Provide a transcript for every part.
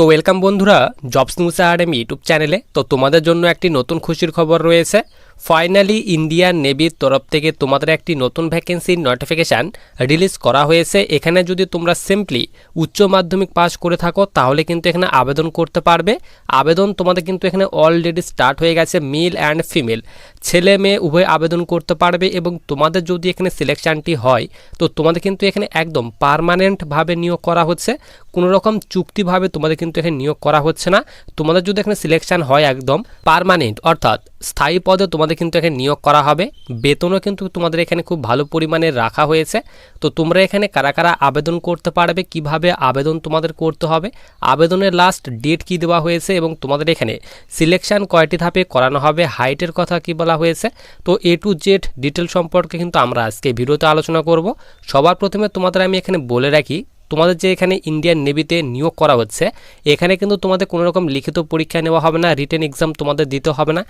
তো ওয়েলকাম বন্ধুরা jobs news academy YouTube চ্যানেলে তো তোমাদের জন্য একটি নতুন খুশির খবর রয়েছে। ফাইনালি ইন্ডিয়ান নেভির তরফ থেকে তোমাদের একটি নতুন ভ্যাকেন্সির নোটিফিকেশান রিলিজ করা হয়েছে। এখানে যদি তোমরা সিম্পলি উচ্চ মাধ্যমিক পাস করে থাকো, তাহলে কিন্তু এখানে আবেদন করতে পারবে। আবেদন তোমাদের কিন্তু এখানে অলরেডি স্টার্ট হয়ে গেছে মেল অ্যান্ড ফিমেল ছেলে মেয়ে উভয় আবেদন করতে পারবে এবং তোমাদের যদি এখানে সিলেকশানটি হয়, তো তোমাদের কিন্তু এখানে একদম পারমানেন্টভাবে নিয়োগ করা হচ্ছে। কোনো রকম চুক্তিভাবে তোমাদের কিন্তু এখানে নিয়োগ করা হচ্ছে না। তোমাদের যদি এখানে সিলেকশান হয় একদম পারমানেন্ট অর্থাৎ স্থায়ী পদে তোমাদের কিন্তু এখানে নিয়োগ করা হবে। বেতনও কিন্তু তোমাদের এখানে খুব ভালো পরিমাণে রাখা হয়েছে। তো তোমরা এখানে কারা কারা আবেদন করতে পারবে? কীভাবে আবেদন তোমাদের করতে হবে? আবেদনের লাস্ট ডেট কি দেওয়া হয়েছে এবং তোমাদের এখানে সিলেকশন কয়টি ধাপে করানো হবে? হাইটের কথা কি বলা হয়েছে? তো এ টু জেড ডিটেল সম্পর্কে কিন্তু আমরা আজকে ভিডিওতে আলোচনা করব। সবার প্রথমে তোমাদের আমি এখানে বলে রাখি, তোমাদের যে এখানে ইন্ডিয়ান নেভিতে নিয়োগ করা হচ্ছে, এখানে কিন্তু তোমাদের কোনো রকম লিখিত পরীক্ষা নেওয়া হবে না রিটেন এক্সাম তোমাদের দিতে হবে না।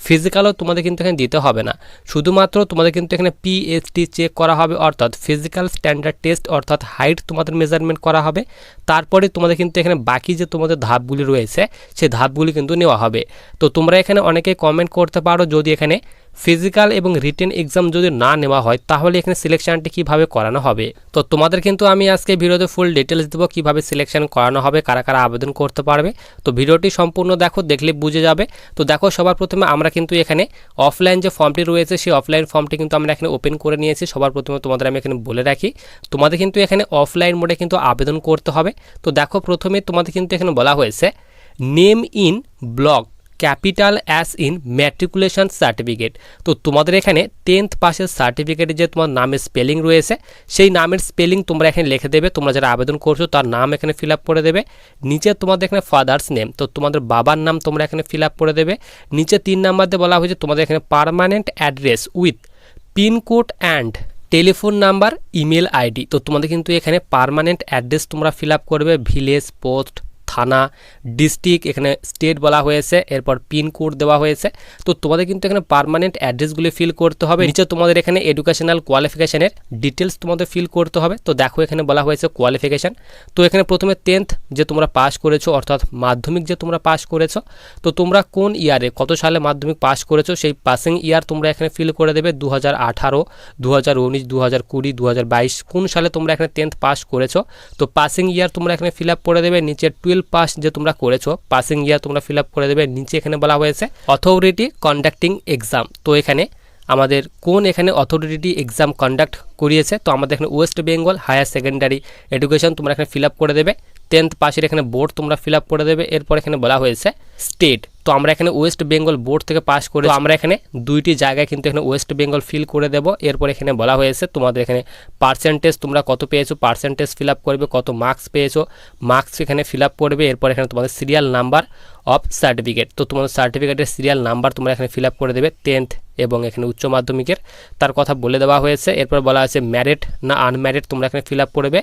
ফিজিক্যালও তোমাদের কিন্তু এখানে দিতে হবে না। শুধুমাত্র তোমাদের কিন্তু এখানে পিএইচটি চেক করা হবে, অর্থাৎ ফিজিক্যাল স্ট্যান্ডার্ড টেস্ট অর্থাৎ হাইট তোমাদের মেজারমেন্ট করা হবে। তারপরে তোমাদের কিন্তু এখানে বাকি যে তোমাদের ধাপগুলি রয়েছে সেই ধাপগুলি কিন্তু নেওয়া হবে। তো তোমরা এখানে অনেকে কমেন্ট করতে পারো যদি এখানে ফিজিক্যাল এবং রিটেন এক্সাম যদি না নেওয়া হয়, তাহলে এখানে সিলেকশনটি কীভাবে করানো হবে? তো তোমাদের কিন্তু আমি আজকে ভিডিওতে ফুল ডিটেলস দেবো কীভাবে সিলেকশন করানো হবে, কারা কারা আবেদন করতে পারবে। তো ভিডিওটি সম্পূর্ণ দেখো, দেখলে বুঝে যাবে। তো দেখো, সবার প্রথমে আমরা কিন্তু এখানে অফলাইন যে ফর্মটি রয়েছে, সেই অফলাইন ফর্মটি কিন্তু আমরা এখানে ওপেন করে নিয়েছি। সবার প্রথমে তোমাদের আমি এখানে বলে রাখি, তোমাদের কিন্তু এখানে অফলাইন মোডে কিন্তু আবেদন করতে হবে। তো দেখো, প্রথমে তোমাদের কিন্তু এখানে বলা হয়েছে name in block capital as in matriculation certificate. তো তোমাদের এখানে টেন্থ পাসের সার্টিফিকেটে যে তোমার নামের স্পেলিং রয়েছে, সেই নামের স্পেলিং তোমরা এখানে লিখে দেবে। তোমরা যারা আবেদন করছ, তার নাম এখানে ফিল করে দেবে। নিচে তোমাদের এখানে ফাদার্স নেম, তো তোমাদের বাবার নাম তোমরা এখানে ফিল করে দেবে। নিচে তিন নাম্বার দিয়ে বলা হয়েছে তোমাদের এখানে permanent address with pin code and telephone number, email ID. তো তোমাদের কিন্তু এখানে পারমানেন্ট অ্যাড্রেস তোমরা ফিল করবে, ভিলেজ, পোস্ট থানা ডিস্ট্রিক্ট এখানে স্টেট বলা হয়েছে, এরপর পিনকোড দেওয়া হয়েছে। তো তোমাদের কিন্তু এখানে পারমানেন্ট অ্যাড্রেসগুলি ফিল করতে হবে। নিচে তোমাদের এখানে এডুকেশনাল কোয়ালিফিকেশানের ডিটেলস তোমাদের ফিল করতে হবে। তো দেখো এখানে বলা হয়েছে কোয়ালিফিকেশান তো এখানে প্রথমে টেন্থ যে তোমরা পাস করেছ, অর্থাৎ মাধ্যমিক যে তোমরা পাস করেছ, তো তোমরা কোন ইয়ারে কত সালে মাধ্যমিক পাস করেছ, সেই পাসিং ইয়ার তোমরা এখানে ফিল করে দেবে দু হাজার আঠারো দু হাজার উনিশ দু হাজার কুড়ি দু হাজার বাইশ, কোন সালে তোমরা এখানে টেন্থ পাস করেছ। তো পাসিং ইয়ার তোমরা এখানে ফিল আপ করে দেবে। নিচে টুয়েলভ পাস যে তোমরা করেছ পাসিং ইয়ার তোমরা ফিল করে দেবে, নিচে এখানে বলা হয়েছে অথরিটি কন্ডাক্টিং এক্সাম তো এখানে আমাদের কোন এখানে অথরিটি এক্সাম কন্ডাক্ট করিয়েছে, তো আমাদের এখানে West Bengal higher secondary education তোমরা এখানে ফিল করে দেবে। টেন্থ পাশের এখানে বোর্ড তোমরা ফিল করে দেবে। এরপর এখানে বলা হয়েছে স্টেট তো আমরা এখানে ওয়েস্ট বেঙ্গল বোর্ড থেকে পাস করে আমরা এখানে দুইটি জায়গায় কিন্তু এখানে ওয়েস্ট বেঙ্গল ফিল করে দেব। এরপর এখানে বলা হয়েছে, তোমাদের এখানে পার্সেন্টেজ তোমরা কত পেয়েছ পার্সেন্টেজ ফিল করবে, কত মার্কস পেয়েছ মার্কস এখানে ফিল করবে। এরপর এখানে তোমাদের সিরিয়াল নাম্বার অফ সার্টিফিকেট তো তোমাদের সার্টিফিকেটের সিরিয়াল নাম্বার তোমরা এখানে ফিল করে দেবে টেন্থ এবং এখানে উচ্চ মাধ্যমিকের। তার কথা বলে দেওয়া হয়েছে, এরপর বলা আছে ম্যারিড না আনম্যারিড তোমরা এখানে ফিল করবে।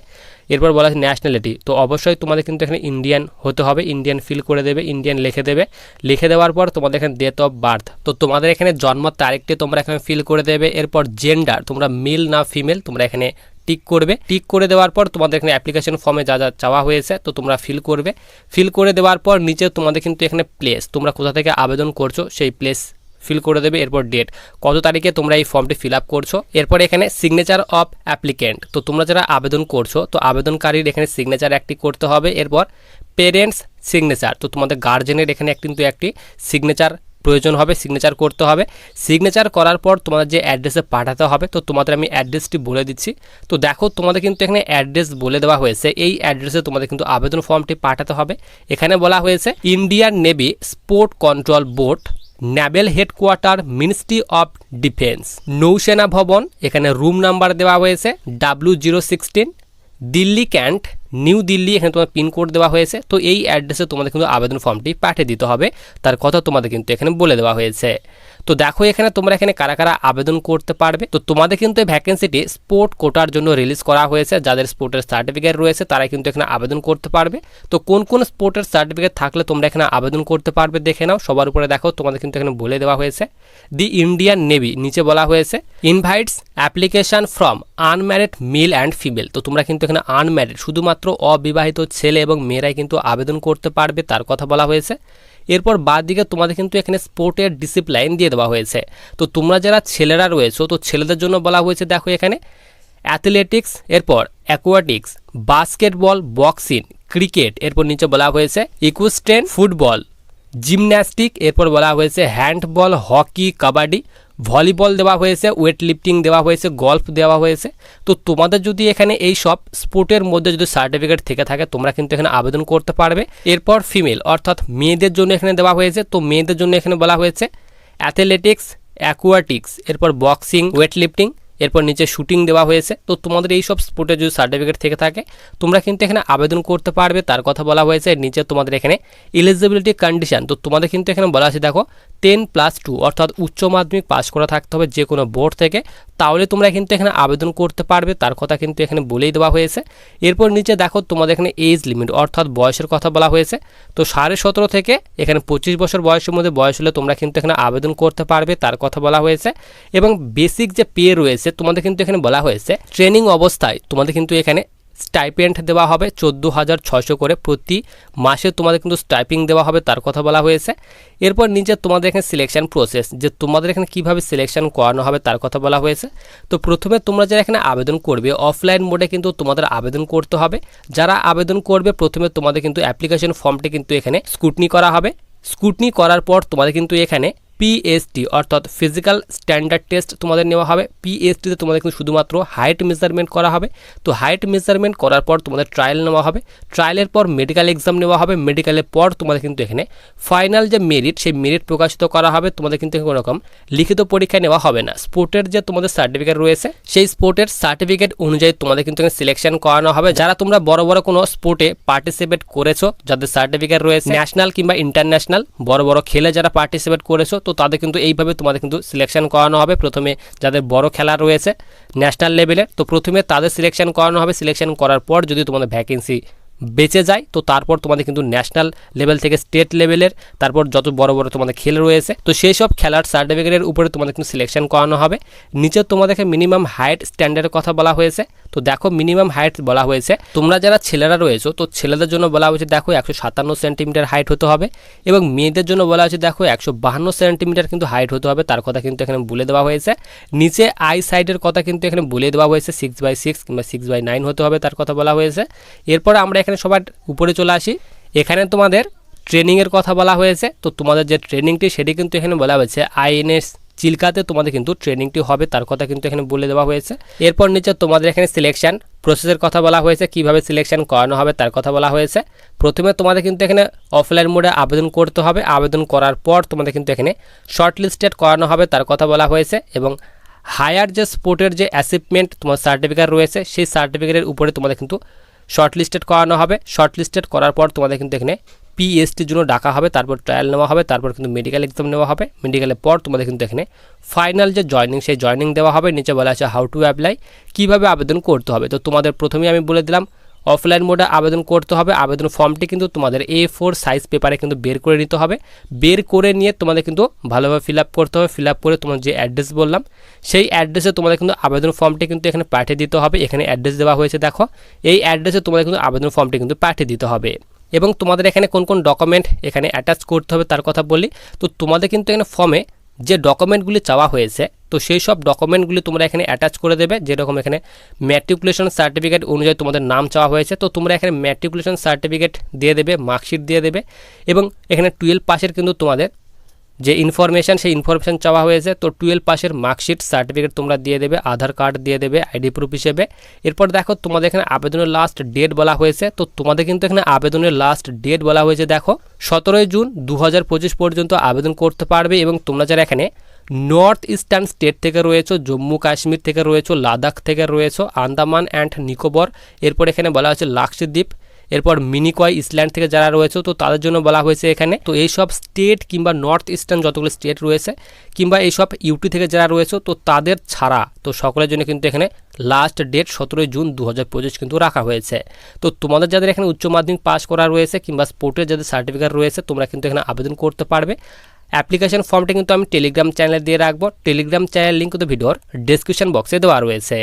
এরপর বলা আছে ন্যাশনালিটি তো অবশ্যই তোমাদের কিন্তু এখানে ইন্ডিয়ান হতে হবে ইন্ডিয়ান ফিল করে দেবে ইন্ডিয়ান লিখে দেবে। লিখে দেওয়ার পর তোমাদের এখানে ডেট অফ বার্থ তো তোমাদের এখানে জন্ম তারিখটি তোমরা এখানে ফিল করে দেবে। এরপর জেন্ডার তোমরা মেল না ফিমেল তোমরা এখানে টিক করবে। টিক করে দেওয়ার পর তোমাদের এখানে অ্যাপ্লিকেশন ফর্মে যা যা চাওয়া হয়েছে, তো তোমরা ফিল করবে। ফিল করে দেওয়ার পর নিচে তোমাদের কিন্তু এখানে প্লেস তোমরা কোথা থেকে আবেদন করছ সেই প্লেস ফিল করে দেবে, এরপর ডেট কত তারিখে তোমরা এই ফর্মটি ফিল আপ করছ? এরপর এখানে সিগনেচার অফ অ্যাপ্লিকেন্ট তো তোমরা যারা আবেদন করছ, তো আবেদনকারীর এখানে সিগনেচার একটি করতে হবে। এরপর পেরেন্টস সিগনেচার তো তোমাদের গার্জেনের এখানে কিন্তু একটি সিগনেচার প্রয়োজন হবে সিগনেচার করতে হবে। সিগনেচার করার পর তোমাদের যে অ্যাড্রেসে পাঠাতে হবে, তো তোমাদের আমি অ্যাড্রেসটি বলে দিচ্ছি। তো দেখো, তোমাদের কিন্তু এখানে অ্যাড্রেস বলে দেওয়া হয়েছে। এই অ্যাড্রেসে তোমাদের কিন্তু আবেদন ফর্মটি পাঠাতে হবে। এখানে বলা হয়েছে Indian navy sport control board naval headquarter ministry of defence নৌসেনা ভবন, এখানে রুম নাম্বার দেওয়া হয়েছে W zero sixteen Delhi cantt, New Delhi, এখানে তোমার পিনকোড দেওয়া হয়েছে, তো এই অ্যাড্রেসে তোমাদের কিন্তু আবেদন ফর্মটি পাঠিয়ে দিতে হবে। তার কথা তোমাদের কিন্তু এখানে বলে দেওয়া হয়েছে। তো দেখো এখানে তোমরা এখানে কারা কারা আবেদন করতে পারবে। তো তোমাদের কিন্তু এই ভ্যাকেন্সিটি স্পোর্ট কোটার জন্য রিলিজ করা হয়েছে। যাদের স্পোর্টের সার্টিফিকেট রয়েছে তারা কিন্তু এখানে আবেদন করতে পারবে। তো কোন কোন স্পোর্টের সার্টিফিকেট থাকলে তোমরা এখানে আবেদন করতে পারবে দেখে নাও। সবার উপরে দেখো, তোমাদের কিন্তু এখানে বলে দেওয়া হয়েছে। দি ইন্ডিয়ান নেভি নিচে বলা হয়েছে invites application from unmarried male and female তো তোমরা কিন্তু এখানে আনম্যারিড শুধুমাত্র অবিবাহিত ছেলে এবং মেয়েরাই কিন্তু আবেদন করতে পারবে, তার কথা বলা হয়েছে। এরপর বাদ দিকে তোমাদের কিন্তু এখানে স্পোর্টের ডিসিপ্লাইন দিয়ে দেওয়া হয়েছে। তো তোমরা যারা ছেলেরা রয়েছো, তো ছেলেদের জন্য বলা হয়েছে, দেখো এখানে অ্যাথলেটিক্স এরপর অ্যাকোয়াটিক্স বাস্কেটবল বক্সিং ক্রিকেট এরপর নিচে বলা হয়েছে ইকুস্টেন ফুটবল জিমন্যাস্টিক এরপর বলা হয়েছে হ্যান্ডবল হকি কাবাডি ভলিবল দেওয়া হয়েছে ওয়েট লিফটিং দেওয়া হয়েছে গল্ফ দেওয়া হয়েছে। তো তোমাদের যদি এখানে এই সব স্পোর্টের মধ্যে যদি সার্টিফিকেট থেকে থাকে, তোমরা কিন্তু এখানে আবেদন করতে পারবে। এরপর ফিমেল অর্থাৎ মেয়েদের জন্য এখানে দেওয়া হয়েছে। তো মেয়েদের জন্য এখানে বলা হয়েছে অ্যাথলেটিক্স অ্যাকুয়াটিক্স এরপর বক্সিং ওয়েট লিফটিং এরপর নিচে শুটিং দেওয়া হয়েছে। তো তোমাদের এই সব স্পোর্টের যদি সার্টিফিকেট থেকে থাকে, তোমরা কিন্তু এখানে আবেদন করতে পারবে। তার কথা বলা হয়েছে, নিচে তোমাদের এখানে এলিজিবিলিটি কন্ডিশন তো তোমাদের কিন্তু এখানে বলা আছে, দেখো টেন প্লাস টু অর্থাৎ উচ্চ মাধ্যমিক পাস করা থাকতে হবে যে কোনো বোর্ড থেকে, তাহলে তোমরা কিন্তু এখানে আবেদন করতে পারবে, তার কথা কিন্তু এখানে বলেই দেওয়া হয়েছে। এরপর নিচে দেখো তোমাদের এখানে এজ লিমিট অর্থাৎ বয়সের কথা বলা হয়েছে। তো সাড়ে সতেরো থেকে এখানে পঁচিশ বছর বয়সের মধ্যে বয়স হলে তোমরা কিন্তু এখানে আবেদন করতে পারবে, তার কথা বলা হয়েছে। এবং বেসিক যে পে রয়েছে, তোমাদের কিন্তু এখানে বলা হয়েছে ট্রেনিং অবস্থায় তোমাদের কিন্তু এখানে স্টাইপেন্ড দেওয়া হবে চোদ্দ হাজার ছশো করে প্রতি মাসে তোমাদের কিন্তু স্টাইপিং দেওয়া হবে, তার কথা বলা হয়েছে। এরপর নিচে তোমাদের এখানে সিলেকশন প্রসেস যে তোমাদের এখানে কীভাবে সিলেকশন করানো হবে, তার কথা বলা হয়েছে। তো প্রথমে তোমরা যারা এখানে আবেদন করবে অফলাইন মোডে কিন্তু তোমাদের আবেদন করতে হবে। যারা আবেদন করবে, প্রথমে তোমাদের কিন্তু অ্যাপ্লিকেশন ফর্মটি কিন্তু এখানে স্কুটনি করা হবে। স্কুটনি করার পর তোমাদের কিন্তু এখানে পিএসটি অর্থাৎ ফিজিক্যাল স্ট্যান্ডার্ড টেস্ট তোমাদের নেওয়া হবে। পিএসটিতে তোমাদের কিন্তু শুধুমাত্র হাইট মেজারমেন্ট করা হবে। তো হাইট মেজারমেন্ট করার পর তোমাদের ট্রায়াল নেওয়া হবে। ট্রায়ালের পর মেডিকেল এক্সাম নেওয়া হবে। মেডিকেলের পর তোমাদের কিন্তু এখানে ফাইনাল যে মেরিট সেই মেরিট প্রকাশিত করা হবে। তোমাদের কিন্তু কোনো রকম লিখিত পরীক্ষা নেওয়া হবে না। স্পোর্টের যে তোমাদের সার্টিফিকেট রয়েছে, সেই স্পোর্টের সার্টিফিকেট অনুযায়ী তোমাদের কিন্তু এখানে সিলেকশন করানো হবে। যারা তোমরা বড় বড় কোনো স্পোর্টে পার্টিসিপেট করেছ, যাদের সার্টিফিকেট রয়েছে ন্যাশনাল কিংবা ইন্টারন্যাশনাল বড় বড় খেলে যারা পার্টিসিপেট করেছ তাদের কিন্তু এইভাবে তোমাদের কিন্তু সিলেকশন করানো হবে। প্রথমে যাদের বড় খেলা রয়েছে ন্যাশনাল লেভেলের তো প্রথমে তাদের সিলেকশন করানো হবে। সিলেকশন করার পর যদি তোমাদের ভ্যাকেন্সি বেঁচে যায়, তো তারপর তোমাদের কিন্তু ন্যাশনাল লেভেল থেকে স্টেট লেভেলের তারপর যত বড় বড় তোমাদের খেল রয়েছে, তো সেই সব খেলার সার্টিফিকেটের উপরে তোমাদের কিন্তু সিলেকশন করানো হবে। নিচে তোমাদেরকে মিনিমাম হাইট স্ট্যান্ডার্ডের কথা বলা হয়েছে, তো দেখো মিনিমাম হাইট বলা হয়েছে। তোমরা যারা ছেলেরা রয়েছো, তো ছেলেদের জন্য বলা হয়েছে, দেখো একশো সাতান্ন সেন্টিমিটার হাইট হতে হবে এবং মেয়েদের জন্য বলা হয়েছে, দেখো একশো বাহান্ন সেন্টিমিটার কিন্তু হাইট হতে হবে, তার কথা কিন্তু এখানে বলে দেওয়া হয়েছে। নিচে আই সাইডের কথা কিন্তু এখানে বলে দেওয়া হয়েছে সিক্স বাই সিক্স কিংবা সিক্স বাই নাইন হতে হবে, তার কথা বলা হয়েছে। এরপর আমরা এখানে সবার উপরে চলে আসি। এখানে তোমাদের ট্রেনিংয়ের কথা বলা হয়েছে। তো তোমাদের যে ট্রেনিংটি সেটি কিন্তু এখানে বলা হয়েছে। আইএনএস চিল্কাতে তোমাদের কিন্তু ট্রেনিংটি হবে, তার কথা কিন্তু এখানে বলে দেওয়া হয়েছে। এরপর নিচে তোমাদের এখানে সিলেকশন প্রসেসের কথা বলা হয়েছে, কীভাবে সিলেকশন করানো হবে তার কথা বলা হয়েছে। প্রথমে তোমাদের কিন্তু এখানে অফলাইন মোডে আবেদন করতে হবে। আবেদন করার পর তোমাদের কিন্তু এখানে শর্ট লিস্টেড করানো হবে, তার কথা বলা হয়েছে। এবং হায়ার যে স্পোর্টের যে অ্যাচিভমেন্ট তোমার সার্টিফিকেট রয়েছে, সেই সার্টিফিকেটের উপরে তোমাদের কিন্তু শর্ট লিস্টেড করানো হবে। শর্টলিস্টেড করার পর তোমাদের কিন্তু এখানে পিএসটির জন্য ডাকা হবে, তারপর ট্রায়াল নেওয়া হবে, তারপর কিন্তু মেডিকেল এক্সাম নেওয়া হবে। মেডিকেলের পর তোমাদের কিন্তু এখানে ফাইনাল যে জয়নিং সেই জয়নিং দেওয়া হবে। নিচে বলা আছে হাউ টু অ্যাপ্লাই কীভাবে আবেদন করতে হবে। তো তোমাদের প্রথমেই আমি বলে দিলাম অফলাইন মোডে আবেদন করতে হবে। আবেদন ফর্মটি কিন্তু তোমাদের এ ফোর সাইজ পেপারে কিন্তু বের করে নিতে হবে। বের করে নিয়ে তোমাদের কিন্তু ভালোভাবে ফিল করতে হবে। ফিল করে তোমার যে অ্যাড্রেস বললাম, সেই অ্যাড্রেসে তোমাদের কিন্তু আবেদন ফর্মটি কিন্তু এখানে পাঠিয়ে দিতে হবে। এখানে অ্যাড্রেস দেওয়া হয়েছে, দেখো। এই অ্যাড্রেসে তোমাদের কিন্তু আবেদন ফর্মটি কিন্তু পাঠিয়ে দিতে হবে। এবং তোমাদের এখানে কোন কোন ডকুমেন্ট এখানে অ্যাটাচ করতে হবে, তার কথা বলি। তো তোমাদের কিন্তু এখানে ফর্মে যে ডকুমেন্টগুলি চাওয়া হয়েছে, তো সেই সব ডকুমেন্টগুলি তোমরা এখানে অ্যাটাচ করে দেবে। যেরকম এখানে ম্যাট্রিকুলেশন সার্টিফিকেট অনুযায়ী তোমাদের নাম চাওয়া হয়েছে, তো তোমরা এখানে ম্যাট্রিকুলেশন সার্টিফিকেট দিয়ে দেবে মার্কশিট দিয়ে দেবে এবং এখানে টুয়েলভ পাসের কিন্তু তোমাদের যে ইনফরমেশান সেই ইনফরমেশান চাওয়া হয়েছে, তো টুয়েলভ পাসের মার্কশিট সার্টিফিকেট তোমরা দিয়ে দেবে, আধার কার্ড দিয়ে দেবে আইডি প্রুফ হিসেবে। এরপর দেখো, তোমাদের এখানে আবেদনের লাস্ট ডেট বলা হয়েছে, তো তোমাদের কিন্তু এখানে আবেদনের লাস্ট ডেট বলা হয়েছে, দেখো, সতেরোই জুন দু হাজার পঁচিশ পর্যন্ত আবেদন করতে পারবে এবং তোমরা যারা এখানে নর্থ ইস্টার্ন স্টেট থেকে রয়েছে, জম্মু কাশ্মীর থেকে রয়েছে, লাদাখ থেকে রয়েছে, আন্দামান অ্যান্ড নিকোবর, এরপর এখানে বলা হচ্ছে লাক্ষদ্বীপ এরপর মিনিকয় ইসল্যান্ড থেকে যারা রয়েছে, তো তাদের জন্য বলা হয়েছে এখানে। তো এইসব স্টেট কিংবা নর্থ ইস্টার্ন যতগুলো স্টেট রয়েছে, কিংবা এইসব ইউটি থেকে যারা রয়েছে, তো তাদের ছাড়া, তো সকলের জন্য কিন্তু এখানে লাস্ট ডেট সতেরোই জুন দু হাজার পঁচিশ কিন্তু রাখা হয়েছে। তো তোমাদের যাদের এখানে উচ্চ মাধ্যমিক পাস করা রয়েছে, কিংবা স্পোর্টের যাদের সার্টিফিকেট রয়েছে, তোমরা কিন্তু এখানে আবেদন করতে পারবে। অ্যাপ্লিকেশন ফর্মটা কিন্তু আমি টেলিগ্রাম চ্যানেলে দিয়ে রাখব। টেলিগ্রাম চ্যানেল লিঙ্ক তো ভিডিওর ডিসক্রিপশন বক্সে দেওয়া রয়েছে।